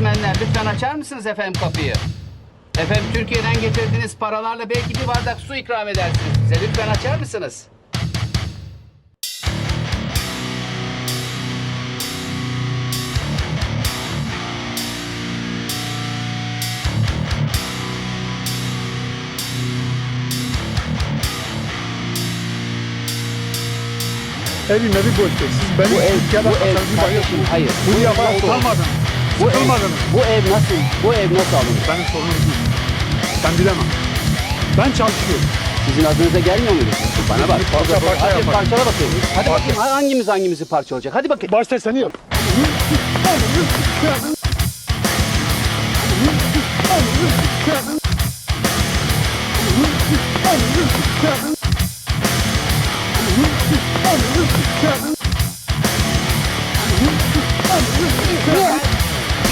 Resmenler lütfen açar mısınız efendim kapıyı? Efendim Türkiye'den getirdiğiniz paralarla belki bir bardak su ikram edersiniz bize. Lütfen açar mısınız? Evim evi boş. Siz beni Bu ev, bu ev kardeşim hayır. Bunu Bu yapana nasıl olur? utanmadınız. Bu ev, Sıkılmadınız. bu ev nasıl, bu ev nasıl alınır? Benim sorunum değil. Ben bilemem. Ben çalışıyorum. Sizin adınıza gelmiyor muydu? Bana bak. Parça parça Hadi yaparım. parçala bakayım. Hadi bakayım hangimiz hangimizi parçalayacak? Hadi bakayım. Başta seni yap.